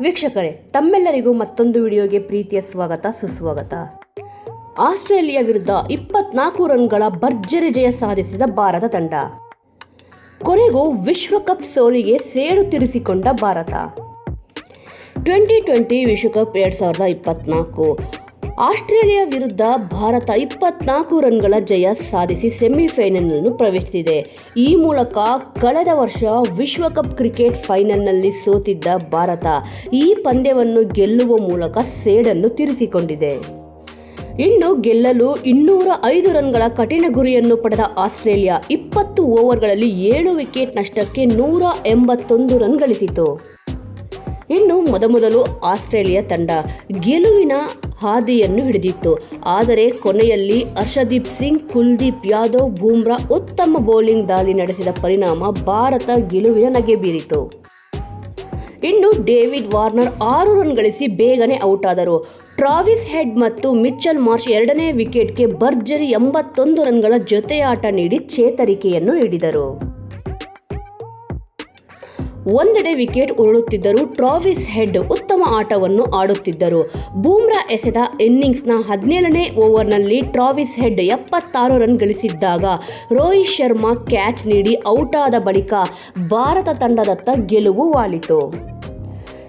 ವೀಕ್ಷಕರೇ, ತಮ್ಮೆಲ್ಲರಿಗೂ ಮತ್ತೊಂದು ವಿಡಿಯೋಗೆ ಪ್ರೀತಿಯ ಸ್ವಾಗತ, ಸುಸ್ವಾಗತ. ಆಸ್ಟ್ರೇಲಿಯಾ ವಿರುದ್ಧ ಇಪ್ಪತ್ನಾಲ್ಕು ರನ್ಗಳ ಭರ್ಜರಿ ಜಯ ಸಾಧಿಸಿದ ಭಾರತ ತಂಡ. ಕೊನೆಗೂ ವಿಶ್ವಕಪ್ ಸೋಲಿಗೆ ಸೇಡು ತೀರಿಸಿಕೊಂಡ ಭಾರತ. ಟ್ವೆಂಟಿ ಟ್ವೆಂಟಿ ವಿಶ್ವಕಪ್ ಎರಡು ಸಾವಿರದ ಇಪ್ಪತ್ನಾಲ್ಕು. ಆಸ್ಟ್ರೇಲಿಯಾ ವಿರುದ್ಧ ಭಾರತ ಇಪ್ಪತ್ನಾಲ್ಕು ರನ್ಗಳ ಜಯ ಸಾಧಿಸಿ ಸೆಮಿಫೈನಲ್ನನ್ನು ಪ್ರವೇಶಿಸಿದೆ. ಈ ಮೂಲಕ ಕಳೆದ ವರ್ಷ ವಿಶ್ವಕಪ್ ಕ್ರಿಕೆಟ್ ಫೈನಲ್ನಲ್ಲಿ ಸೋತಿದ್ದ ಭಾರತ ಈ ಪಂದ್ಯವನ್ನು ಗೆಲ್ಲುವ ಮೂಲಕ ಸೇಡನ್ನು ತೀರಿಸಿಕೊಂಡಿದೆ. ಇನ್ನು ಗೆಲ್ಲಲು ಇನ್ನೂರ ಐದು ರನ್ಗಳ ಕಠಿಣ ಗುರಿಯನ್ನು ಪಡೆದ ಆಸ್ಟ್ರೇಲಿಯಾ ಇಪ್ಪತ್ತು ಓವರ್ಗಳಲ್ಲಿ ಏಳು ವಿಕೆಟ್ ನಷ್ಟಕ್ಕೆ ನೂರ ಎಂಬತ್ತೊಂದು ರನ್ ಗಳಿಸಿತು. ಇನ್ನು ಮೊದಮೊದಲು ಆಸ್ಟ್ರೇಲಿಯಾ ತಂಡ ಗೆಲುವಿನ ಹಾದಿಯನ್ನು ಹಿಡಿದಿತ್ತು. ಆದರೆ ಕೊನೆಯಲ್ಲಿ ಅರ್ಷದೀಪ್ ಸಿಂಗ್, ಕುಲ್ದೀಪ್ ಯಾದವ್, ಬೂಮ್ರಾ ಉತ್ತಮ ಬೌಲಿಂಗ್ ದಾಳಿ ನಡೆಸಿದ ಪರಿಣಾಮ ಭಾರತ ಗೆಲುವಿನ ನಗೆ ಬೀರಿತು. ಇನ್ನು ಡೇವಿಡ್ ವಾರ್ನರ್ ಆರು ರನ್ ಗಳಿಸಿ ಬೇಗನೆ ಔಟ್ ಆದರು ಟ್ರಾವಿಸ್ ಹೆಡ್ ಮತ್ತು ಮಿಚ್ಚಲ್ ಮಾರ್ಷ್ ಎರಡನೇ ವಿಕೆಟ್ಗೆ ಭರ್ಜರಿ ಎಂಬತ್ತೊಂದು ರನ್ಗಳ ಜೊತೆಯಾಟ ನೀಡಿ ಚೇತರಿಕೆಯನ್ನು ನೀಡಿದರು. ಒಂದೆಡೆ ವಿಕೆಟ್ ಉರುಳುತ್ತಿದ್ದರೂ ಟ್ರಾವಿಸ್ ಹೆಡ್ ಆಟವನ್ನು ಆಡುತ್ತಿದ್ದರು. ಬೂಮ್ರಾ ಎಸೆದ ಇನ್ನಿಂಗ್ಸ್ನ ಹದಿನೇಳನೇ ಓವರ್ನಲ್ಲಿ ಟ್ರಾವಿಸ್ ಹೆಡ್ ಎಪ್ಪತ್ತಾರು ರನ್ ಗಳಿಸಿದ್ದಾಗ ರೋಹಿತ್ ಶರ್ಮಾ ಕ್ಯಾಚ್ ನೀಡಿ ಔಟ್ ಆದ ಬಳಿಕ ಭಾರತ ತಂಡದತ್ತ ಗೆಲುವು ವಾಲಿತು.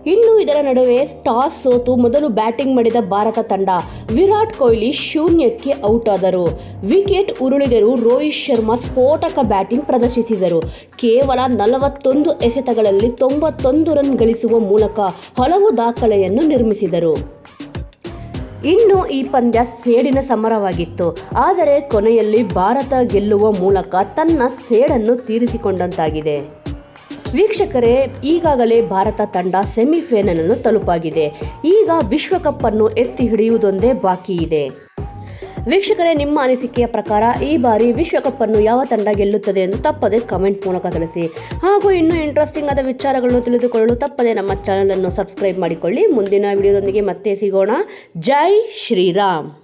ಇನ್ನು ಇದರ ನಡುವೆ ಟಾಸ್ ಸೋತು ಮೊದಲು ಬ್ಯಾಟಿಂಗ್ ಮಾಡಿದ ಭಾರತ ತಂಡ ವಿರಾಟ್ ಕೊಹ್ಲಿ ಶೂನ್ಯಕ್ಕೆ ಔಟ್ ಆದರು. ವಿಕೆಟ್ ಉರುಳಿದರು ರೋಹಿತ್ ಶರ್ಮಾ ಸ್ಫೋಟಕ ಬ್ಯಾಟಿಂಗ್ ಪ್ರದರ್ಶಿಸಿದರು. ಕೇವಲ ನಲವತ್ತೊಂದು ಎಸೆತಗಳಲ್ಲಿ ತೊಂಬತ್ತೊಂದು ರನ್ ಗಳಿಸುವ ಮೂಲಕ ಹಲವು ದಾಖಲೆಯನ್ನು ನಿರ್ಮಿಸಿದರು. ಇನ್ನು ಈ ಪಂದ್ಯ ಸೇಡಿನ ಸಮರವಾಗಿತ್ತು. ಆದರೆ ಕೊನೆಯಲ್ಲಿ ಭಾರತ ಗೆಲ್ಲುವ ಮೂಲಕ ತನ್ನ ಸೇಡನ್ನು ತೀರಿಸಿಕೊಂಡಂತಾಗಿದೆ. ವೀಕ್ಷಕರೇ, ಈಗಾಗಲೇ ಭಾರತ ತಂಡ ಸೆಮಿಫೈನಲ್ ಅನ್ನು ತಲುಪಾಗಿದೆ. ಈಗ ವಿಶ್ವಕಪ್ ಅನ್ನು ಎತ್ತಿ ಹಿಡಿಯುವುದೊಂದೇ ಬಾಕಿ ಇದೆ. ವೀಕ್ಷಕರೇ, ನಿಮ್ಮ ಅನಿಸಿಕೆಯ ಪ್ರಕಾರ ಈ ಬಾರಿ ವಿಶ್ವಕಪ್ ಅನ್ನು ಯಾವ ತಂಡ ಗೆಲ್ಲುತ್ತದೆ ಎಂದು ತಪ್ಪದೆ ಕಮೆಂಟ್ ಮೂಲಕ ತಿಳಿಸಿ. ಹಾಗೂ ಇನ್ನೂ ಇಂಟ್ರೆಸ್ಟಿಂಗ್ ಆದ ವಿಚಾರಗಳನ್ನು ತಿಳಿದುಕೊಳ್ಳಲು ತಪ್ಪದೆ ನಮ್ಮ ಚಾನಲ್ ಅನ್ನು ಸಬ್ಸ್ಕ್ರೈಬ್ ಮಾಡಿಕೊಳ್ಳಿ. ಮುಂದಿನ ವಿಡಿಯೋದೊಂದಿಗೆ ಮತ್ತೆ ಸಿಗೋಣ. ಜೈ ಶ್ರೀರಾಮ್.